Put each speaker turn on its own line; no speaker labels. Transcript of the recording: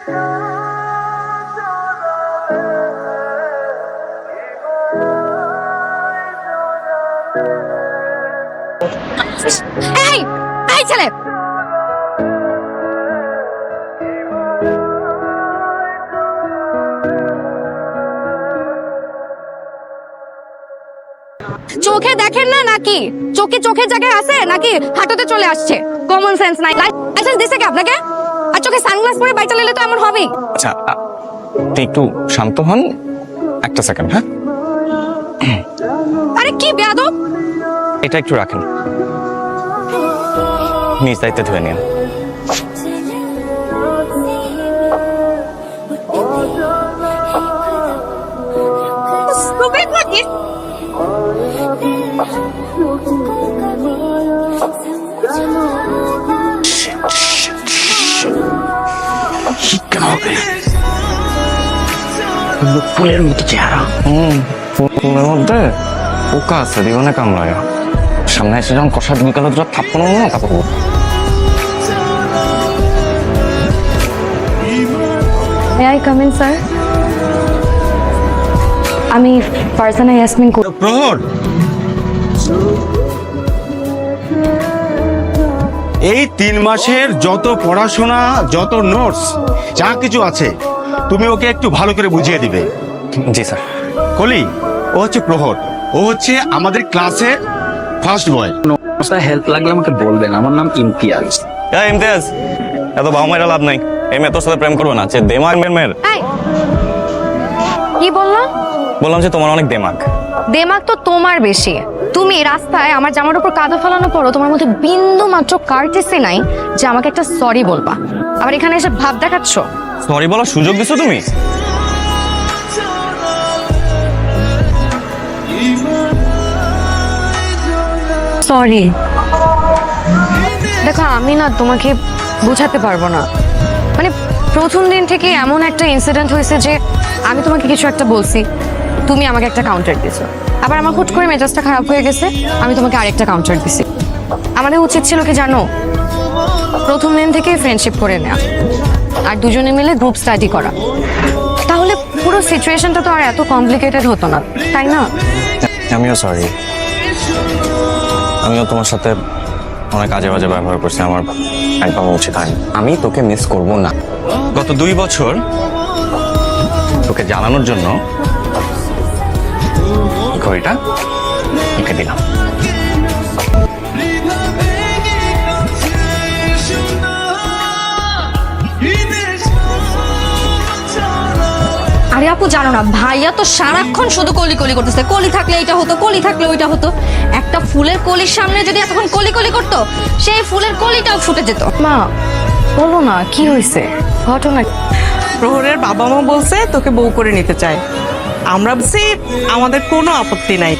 চোখে দেখেন না নাকি? চোখে চোখের জায়গায় আছে নাকি হাঁটুতে চলে আসছে? কমন সেন্স নাই। লাইসেন্স দিছে কি আপনাকে? চোখে সানগ্লাস পরে বাইক চালালে তো এমন হবেই।
আচ্ছা আপনি একটু শান্ত হন। একটা সেকেন্ড হ্যাঁ?
আরে কি বেয়াদব!
এটা একটু রাখেন। নিজ দায়িত্বে ধুয়ে নিন।
স্টুপিড নাকি
ফুলের মতো চেহারা।
হুম ফুলের মধ্যে পোকা আছে দিগনে কামড়ায়। সামনে এসে যখন কষা দুই কালো দুটো থাপ্পড় না তারপর।
May I come in sir আমি ফারজানা ইয়াসমিন
প্রহর এই তিন মাসের যত পড়াশোনা যত নোটস যা কিছু আছে তুমি ওকে একটু ভালো করে বুঝিয়ে দিবে।
জি স্যার।
কলি ও হচ্ছে প্রহর। ও হচ্ছে আমাদের ক্লাসের ফার্স্ট বয়
হেল্প লাগলে আমাকে বলবেন। আমার নাম ইমতিয়াজ।
এই ইমতিয়াজ এত বাবা মায়েরা লাভ নাই। এই মেয়ে তোর সাথে প্রেম করব না যে দেমাগ মেয়ের
কি বলল?
বললাম যে তোমার অনেক দেমাগ।
দেমাগ তো তোমার বেশি। তুমি রাস্তায় আমার জামার উপর কাদা ফেলানো পরো তোমার মধ্যে বিন্দু মাত্র কার্টেসি নাই যে আমাকে একটা সরি বলবা। আবার এখানে এসে ভাব দেখাচ্ছ?
সরি বলার সুযোগ দিছো তুমি?
সরি দেখো আমি না তোমাকে বোঝাতে পারব না। মানে প্রথম দিন থেকে এমন একটা ইনসিডেন্ট হয়েছে যে আমি তোমাকে কিছু একটা বলছি। তুমি আমাকে একটা কাউন্টার দিছো আবার আমার হুট করে মেজাজটা খারাপ হয়ে গেছে, আমি তোমাকে আরেকটা কাউন্টার দিছি। আমাদের উচিত ছিল কি জানো? প্রথম দিন থেকে ফ্রেন্ডশিপ করে নেওয়া আর দুজনে মিলে গ্রুপ স্টাডি করা। তাহলে পুরো সিচুয়েশনটা তো আর এত কমপ্লিকেটেড হতো না, তাই না?
আমিও সরি আমিও তোমার সাথে অনেক আজে বাজে ব্যবহার করছি, আমার একদম উচিত হয়নি। আমি তোকে মিস করব না। গত দুই বছর তোকে জানানোর জন্য ঘড়িটা তোকে দিলাম।
আরে আপু জানো না ভাইয়া তো সারাক্ষণ শুধু কলি কলি করতেছে। কলি থাকলে এটা হতো কলি থাকলে ওইটা হতো। একটা ফুলের কলির সামনে যদি এতক্ষণ কলি কলি করতো সেই ফুলের কলিটাও ফুটে যেত। মা বলো না কি হয়েছে? ঘটনা
প্রহরের বাবা মা বলছে তোকে বউ করে নিতে চায়। আমরা বলছি আমাদের কোনো আপত্তি নাই।